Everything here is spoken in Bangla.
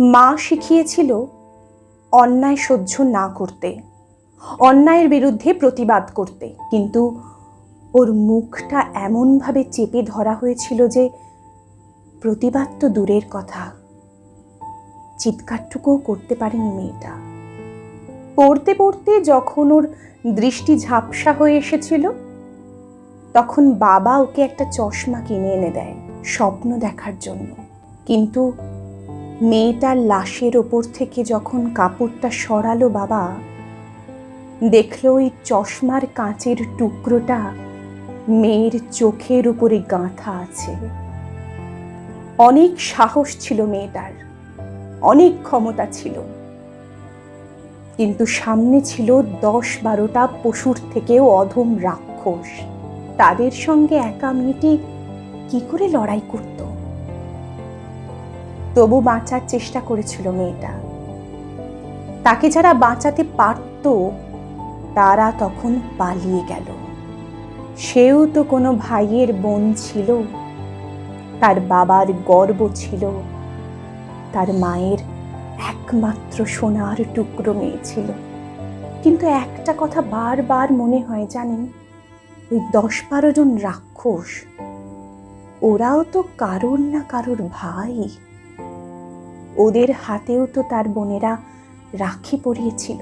মা শিখিয়েছিল অন্যায় সহ্য না করতে, অন্যায়ের বিরুদ্ধে প্রতিবাদ করতে। কিন্তু ওর মুখটা এমনভাবে চেপে ধরা হয়েছিল যে প্রতিবাদ তো দূরের কথা। চিৎকারটুকুও করতে পারেনি মেয়েটা। পড়তে পড়তে যখন ওর দৃষ্টি ঝাপসা হয়ে এসেছিল, তখন বাবা ওকে একটা চশমা কিনে এনে দেয় স্বপ্ন দেখার জন্য। কিন্তু মেয়েটার লাশের ওপর থেকে যখন কাপড়টা সরালো বাবা, দেখল ওই চশমার কাঁচের টুকরোটা মেয়ের চোখের উপরে গাঁথা আছে। অনেক সাহস ছিল মেয়েটার, অনেক ক্ষমতা ছিল। কিন্তু সামনে ছিল দশ বারোটা পশুর থেকেও অধম রাক্ষস। তাদের সঙ্গে একা মেয়েটি কি করে লড়াই করত? তবু বাঁচার চেষ্টা করেছিল মেয়েটা। তাকে যারা বাঁচাতে পারত, তারা তখন পালিয়ে গেল। সেও তো কোনো ভাইয়ের বোন ছিল, তার বাবার গর্ব ছিল, তার মায়ের একমাত্র সোনার টুকরো মেয়ে ছিল। কিন্তু একটা কথা বারবার মনে হয় জানেন, ওই দশ বারো জন রাক্ষস, ওরাও তো কারোর না কারোর ভাই। ওদের হাতেও তো তার বোনেরা রাখি পরিয়েছিল।